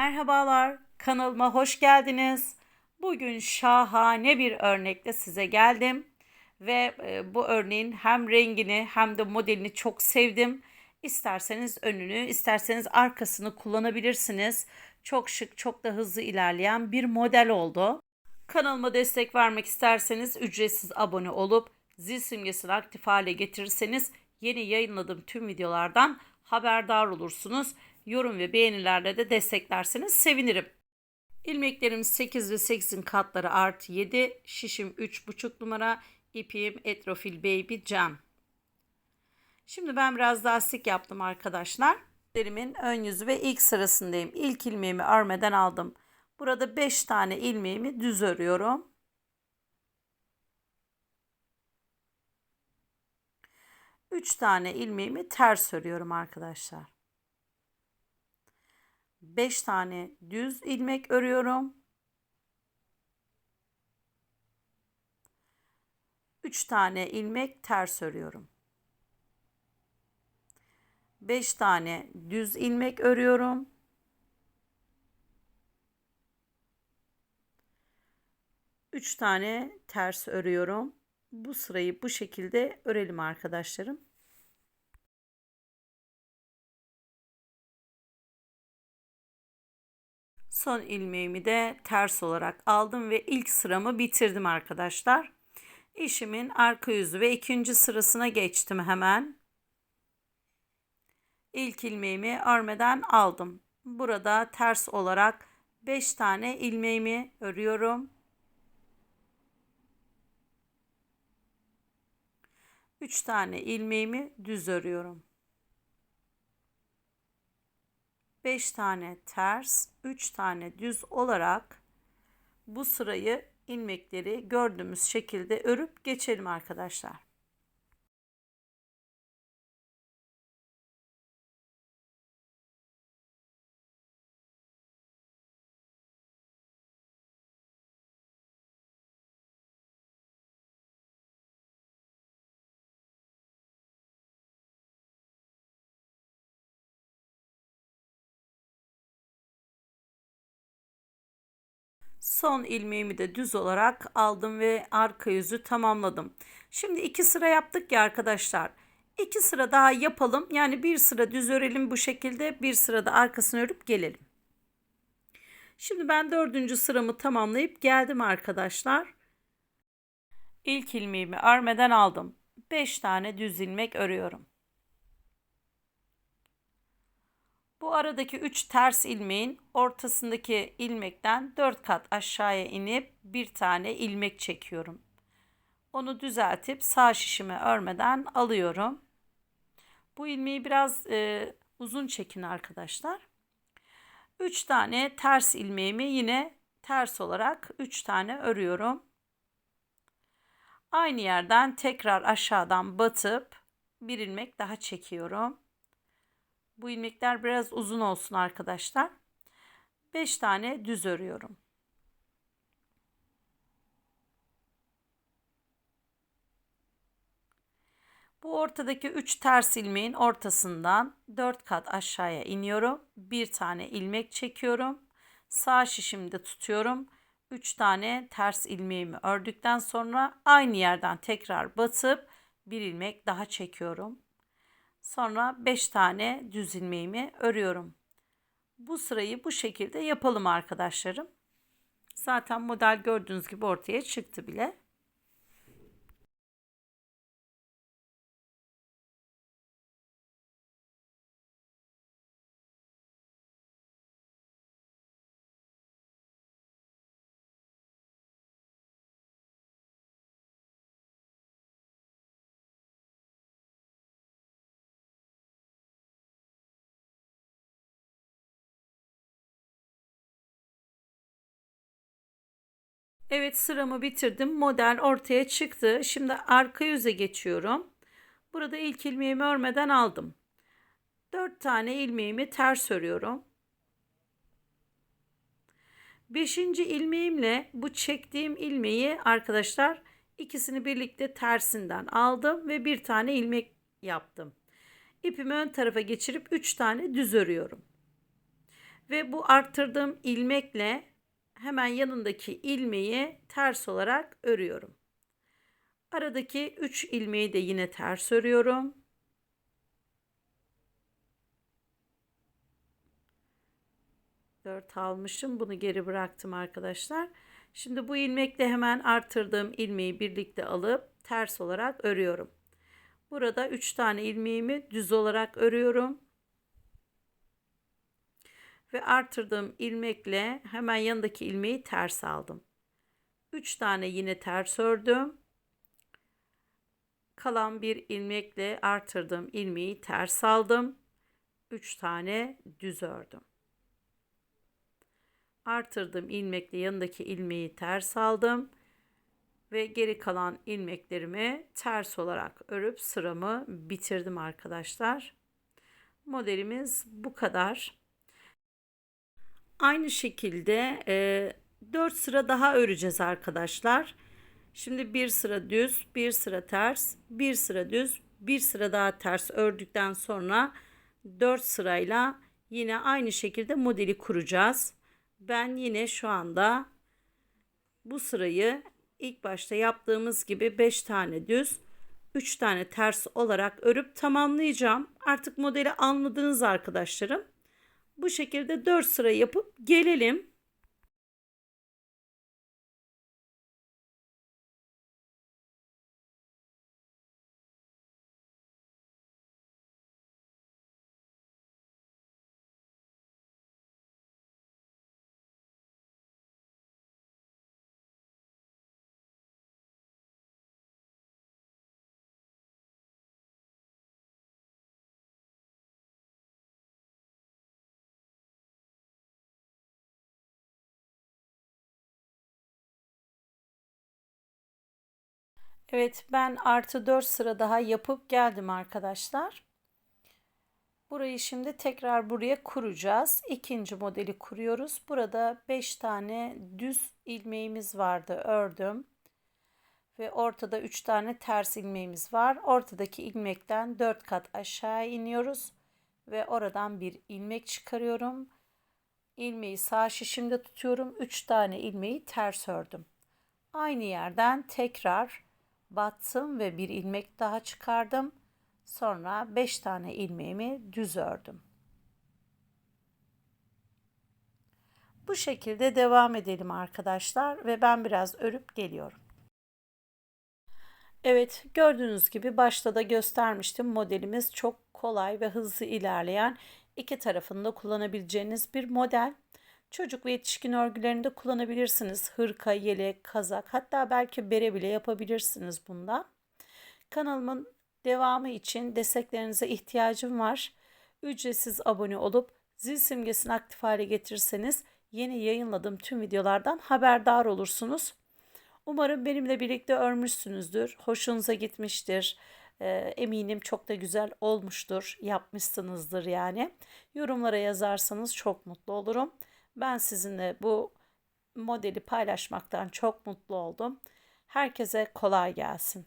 Merhabalar, kanalıma hoş geldiniz. Bugün şahane bir örnekle size geldim ve e, bu örneğin hem rengini hem de modelini çok sevdim. İsterseniz önünü, isterseniz arkasını kullanabilirsiniz. Çok şık, çok da hızlı ilerleyen bir model oldu. Kanalıma destek vermek isterseniz ücretsiz abone olup zil simgesini aktif hale getirirseniz yeni yayınladığım tüm videolardan haberdar olursunuz. Yorum ve beğenilerle de desteklerseniz sevinirim. İlmeklerim 8 ve 8'in katları artı 7, şişim 3,5 numara, ipim Etrofil Baby Jam. Şimdi ben biraz lastik yaptım arkadaşlar. İlmeklerimin ön yüzü ve ilk sırasındayım. İlk ilmeğimi örmeden aldım. Burada 5 tane ilmeğimi düz örüyorum. Üç tane ilmeğimi ters örüyorum arkadaşlar. 5 tane düz ilmek örüyorum. 3 tane ilmek ters örüyorum. 5 tane düz ilmek örüyorum. Üç tane ters örüyorum. Bu sırayı bu şekilde örelim arkadaşlarım. Son ilmeğimi de ters olarak aldım ve ilk sıramı bitirdim arkadaşlar. İşimin arka yüzü ve ikinci sırasına geçtim hemen. İlk ilmeğimi örmeden aldım. Burada ters olarak 5 tane ilmeğimi örüyorum. 3 tane ilmeğimi düz örüyorum. 5 tane ters, 3 tane düz olarak bu sırayı ilmekleri gördüğümüz şekilde örüp geçelim arkadaşlar. Son ilmeğimi de düz olarak aldım ve arka yüzü tamamladım. Şimdi iki sıra yaptık ya arkadaşlar. İki sıra daha yapalım. Yani bir sıra düz örelim bu şekilde. Bir sırada arkasını örüp gelelim. Şimdi ben dördüncü sıramı tamamlayıp geldim arkadaşlar. İlk ilmeğimi örmeden aldım. 5 tane düz ilmek örüyorum. Bu aradaki 3 ters ilmeğin ortasındaki ilmekten 4 kat aşağıya inip bir tane ilmek çekiyorum. Onu düzeltip sağ şişime örmeden alıyorum. Bu ilmeği biraz e, uzun çekin arkadaşlar. 3 tane ters ilmeğimi yine ters olarak 3 tane örüyorum. Aynı yerden tekrar aşağıdan batıp bir ilmek daha çekiyorum. Bu ilmekler biraz uzun olsun arkadaşlar. 5 tane düz örüyorum. Bu ortadaki 3 ters ilmeğin ortasından 4 kat aşağıya iniyorum. Bir tane ilmek çekiyorum. Sağ şişimde tutuyorum. 3 tane ters ilmeğimi ördükten sonra aynı yerden tekrar batıp bir ilmek daha çekiyorum. Sonra 5 tane düz ilmeğimi örüyorum. Bu sırayı bu şekilde yapalım arkadaşlarım. Zaten model gördüğünüz gibi ortaya çıktı bile. Evet sıramı bitirdim. Model ortaya çıktı. Şimdi arka yüze geçiyorum. Burada ilk ilmeğimi örmeden aldım. 4 tane ilmeğimi ters örüyorum. 5. ilmeğimle bu çektiğim ilmeği arkadaşlar ikisini birlikte tersinden aldım ve bir tane ilmek yaptım. İpimi ön tarafa geçirip 3 tane düz örüyorum. Ve bu arttırdığım ilmekle hemen yanındaki ilmeği ters olarak örüyorum. Aradaki 3 ilmeği de yine ters örüyorum. Dört almışım. Bunu geri bıraktım arkadaşlar. Şimdi bu ilmekle hemen arttırdığım ilmeği birlikte alıp ters olarak örüyorum. Burada 3 tane ilmeğimi düz olarak örüyorum. Ve artırdığım ilmekle hemen yanındaki ilmeği ters aldım. 3 tane yine ters ördüm. Kalan bir ilmekle artırdığım ilmeği ters aldım. 3 tane düz ördüm. Artırdığım ilmekle yanındaki ilmeği ters aldım ve geri kalan ilmeklerimi ters olarak örüp sıramı bitirdim arkadaşlar. Modelimiz bu kadar. Aynı şekilde e, 4 sıra daha öreceğiz arkadaşlar. Şimdi bir sıra düz, bir sıra ters, bir sıra düz, bir sıra daha ters ördükten sonra 4 sırayla yine aynı şekilde modeli kuracağız. Ben yine şu anda bu sırayı ilk başta yaptığımız gibi 5 tane düz, 3 tane ters olarak örüp tamamlayacağım. Artık modeli anladınız arkadaşlarım. Bu şekilde 4 sıra yapıp gelelim. Evet ben artı 4 sıra daha yapıp geldim arkadaşlar. Burayı şimdi tekrar buraya kuracağız. İkinci modeli kuruyoruz. Burada 5 tane düz ilmeğimiz vardı ördüm. Ve ortada 3 tane ters ilmeğimiz var. Ortadaki ilmekten 4 kat aşağı iniyoruz. Ve oradan bir ilmek çıkarıyorum. İlmeği sağ şişimde tutuyorum. 3 tane ilmeği ters ördüm. Aynı yerden tekrar battım ve bir ilmek daha çıkardım. Sonra 5 tane ilmeğimi düz ördüm. Bu şekilde devam edelim arkadaşlar ve ben biraz örüp geliyorum. Evet gördüğünüz gibi başta da göstermiştim modelimiz çok kolay ve hızlı ilerleyen iki tarafında kullanabileceğiniz bir model. Çocuk ve yetişkin örgülerinde kullanabilirsiniz. Hırka, yelek, kazak hatta belki bere bile yapabilirsiniz bundan. Kanalımın devamı için desteklerinize ihtiyacım var. Ücretsiz abone olup zil simgesini aktif hale getirirseniz yeni yayınladığım tüm videolardan haberdar olursunuz. Umarım benimle birlikte örmüşsünüzdür. Hoşunuza gitmiştir. Ee, eminim çok da güzel olmuştur. Yapmışsınızdır yani. Yorumlara yazarsanız çok mutlu olurum. Ben sizinle bu modeli paylaşmaktan çok mutlu oldum. Herkese kolay gelsin.